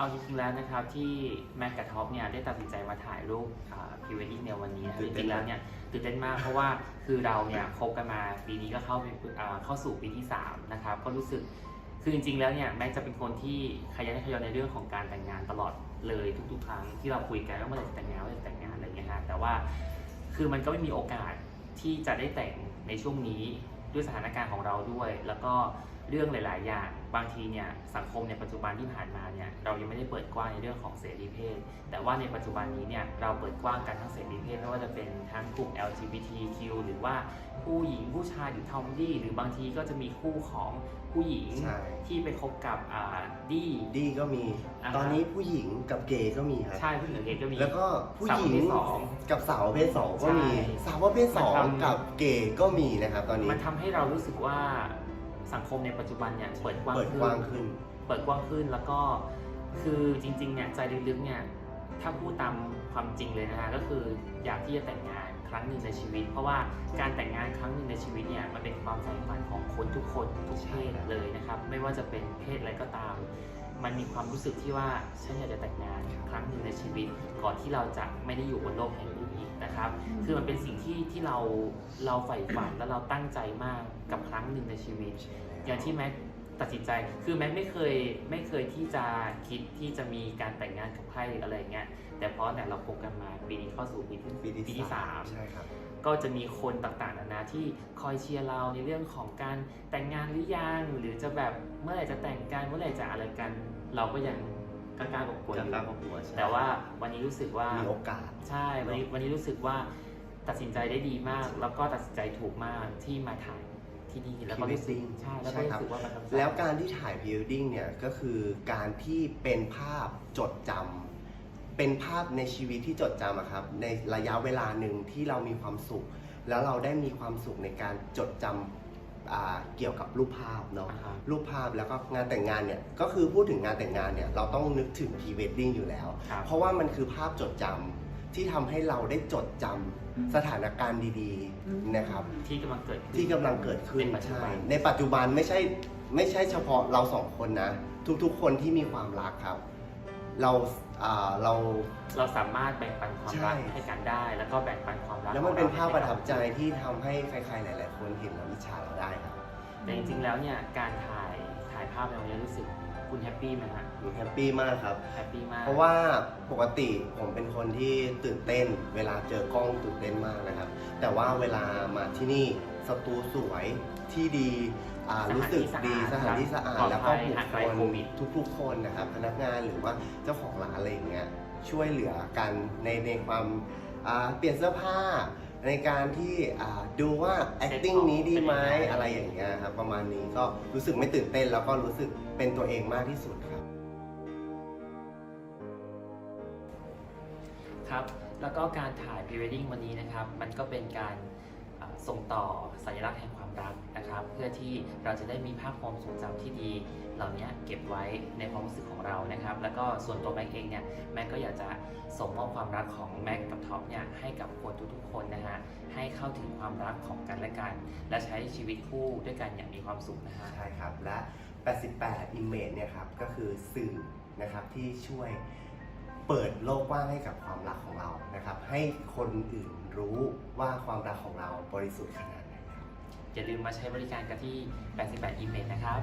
เอาจริงๆแล้วนะครับที่แม็กกับท็อปเนี่ยได้ตัดสินใจมาถ่ายรูปพรีเวดดิ้งในวันนี้นะครับตื่จนเต้นริงๆแล้วเนี่ยตื่นเต้นมากเพราะว่าคือเราเนี่ยคบกันมาปีนี้ก็เข้าไปอ่าเข้าสู่ปีที่3นะครับก็รู้สึกคือจริงๆแล้วเนี่ยแม็กจะเป็นคนที่ขยันขยันในเรื่องของการแต่งงานตลอดเลยทุกๆครั้งที่เราคุยกันว่าเมื่อไหร่จะแต่งงานเมื่อไหร่จะแต่งงานอะไรอย่างเงี้ยฮะแต่ว่าคือมันก็ไม่มีโอกาสที่จะได้แต่งในช่วงนี้ด้วยสถานการณ์ของเราด้วย แล้วก็ เรื่องหลาย ๆ อย่าง บางทีเนี่ยสังคมในปัจจุบันที่ผ่านมาเนี่ยเรายังไม่ได้เปิดกว้างในเรื่องของเสรีเพศ แต่ว่าในปัจจุบันนี้เนี่ยเราเปิดกว้างกันทั้งเสรีเพศไม่ว่าจะเป็นทั้งกลุ่ม LGBTQ หรือว่าผู้หญิงผู้ชายหรือทอมดี้หรือบางทีก็จะมีคู่ของผู้หญิงใช่ ที่ไปคบกับอ่าดี้ ดีก็มี อ่าฮะตอนนี้ผู้หญิงกับเกย์ก็มีครับใช่ผู้หญิงกับเกย์ก็มี แล้วก็ผู้หญิงสาวประเภทสองกับสาวประเภทสองก็มี ใช่สาวประเภทสองมันทำ กับเกย์ก็มีนะครับตอนนี้ มันทำให้เรารู้สึกว่า สังคมในปัจจุบันเนี่ยเปิดกว้างเปิดขึ้กว้างนขึ้น เปิดกว้างขึ้นแล้วก็คือจริงๆเนี่ยใจลึกๆเนี่ยถ้าพูดตามความจริงเลยนะฮะก็คืออยากที่จะแต่งงานครั้งหนึ่งในชีวิต เพราะว่าการแต่งงานครั้งหนึ่งในชีวิตเนี่ยมันเป็นความใฝ่ฝันของคนทุกคนทุกเพศเลยนะครับ ไม่ว่าจะเป็นเพศอะไรก็ตาม มันมีความรู้สึกที่ว่าฉันอยากจะแต่งงานครั้งหนึ่งในชีวิต ก่อนที่เราจะไม่ได้อยู่บนโลกแห่งนี้นะครับ คือมันเป็นสิ่งที่ที่เราเราใฝ่ฝันและเราตั้งใจมากกับครั้งหนึ่งในชีวิต อย่างที่แม็กตัดสินใจคือแม็กไม่เคยไม่เคยที่จะคิดที่จะมีการแต่งงานกับใครหรืออะไรอย่างเงี้ยแต่เพราะเนี่ยเราคบกันมาปีนี้เข้าสู่ปีที่ปีที่ปีที่สามใช่ครับ ก็จะมีคนต่างๆนานาที่คอยเชียร์เราในเรื่องของการแต่งงานหรือยังหรือจะแบบเมื่อไหร่จะแต่งกันเมื่อไหร่จะอะไรกัน เราก็ยังกล้าๆกลัวๆจะอยู่ตั้งครอบครัวใช่แต่ว่าวันนี้รู้สึกว่ามีโอกาสใช่วันนี้วันนี้รู้สึกว่าตัดสินใจได้ดีมาก แล้วก็ตัดสินใจถูกมากที่มาถ่ายที่นี่แล้วก็รู้สึก Pre-wedding ใช่แล้วใช่ก็ครับรู้สึกว่ามันทำแล้วการที่ถ่ายพรีเวดดิ้งเนี่ยก็คือการที่เป็นภาพจดจำ เป็นภาพในชีวิตที่จดจำอะครับ ในระยะเวลาหนึ่งที่เรามีความสุข แล้วเราได้มีความสุขในการจดจำอ่าเกี่ยวกับรูปภาพเนาะ อ่าฮะ รูปภาพแล้วก็งานแต่งงานเนี่ย ก็คือพูดถึงงานแต่งงานเนี่ย เราต้องนึกถึงพรีเวดดิ้งอยู่แล้ว ครับ เพราะว่ามันคือภาพจดจำที่ทำให้เราได้จดจำสถานการณ์ดีๆนะครับ ที่กำลังเกิดขึ้น ที่กำลังเกิดขึ้นในปัจจุบัใช่นในปัจจุบันไม่ใช่ไม่ใช่เฉพาะเราสองคนนะ ทุกๆคนที่มีความรักครับ เราอ่าเรา เราสามารถแบ่งปันความรักใช่ ให้กันได้ แล้วก็แบ่งปันความรักแล้วมันเป็นของภาพประทับใจให้กับที่ทำให้ใครๆหลาย ๆ คนเห็นแล้วอิจฉาเราได้ครับแต่จริงๆแล้วเนี่ยการถ่ายถ่ายภาพในวันนี้รู้สึกคุณแฮปปี้ไหมฮะหนูแฮปปี้มากครับ แฮปปี้มากเพราะว่าปกติผมเป็นคนที่ตื่นเต้น เวลาเจอกล้องตื่นเต้นมากนะครับ แต่ว่าเวลามาที่นี่สตูสวยที่ดี อ่ารู้สึกดีสถานที่สะอาดปลอดแล้วก็ภัยบุห่างคไกลคลโควิดทุกๆคนนะครับพนักงานหรือว่าเจ้าของร้านอะไรอย่างเงี้ยช่วยเหลือกันในในความอ่าเปลี่ยนเสื้อผ้าในการที่อ่าดูว่า acting นี้ดีไหมอะไรอย่างเงี้ยครับประมาณนี้ก็รู้สึกไม่ตื่นเต้นแล้วก็รู้สึกเป็นตัวเองมากที่สุดครับ ครับ แล้วก็การถ่ายพรีเวดดิ้งวันนี้นะครับ มันก็เป็นการอ่า ส่งต่อสัญลักษณ์แห่งความรักนะครับ เพื่อที่เราจะได้มีภาพความทรงจำที่ดี เหล่านี้เก็บไว้ในความรู้สึกของเรานะครับ แล้วก็ส่วนตัวแม็กเองเนี่ยแม็กก็อยากจะส่งมอบความรักของแม็กกับท็อปเนี่ยให้กับคนทุกๆคนนะฮะให้เข้าถึงความรักของกันและกัน และใช้ชีวิตคู่ด้วยกันอย่างมีความสุขนะฮะใช่ครับและ 88 Image เนี่ยครับก็คือสื่อนะครับที่ช่วย เปิดโลกกว้างให้กับความรักของเรานะครับ ให้คนอื่นรู้ว่าความรักของเราบริสุทธิ์ขนาดไหนครับอย่าลืมมาใช้บริการกันที่ 88 Image นะครับ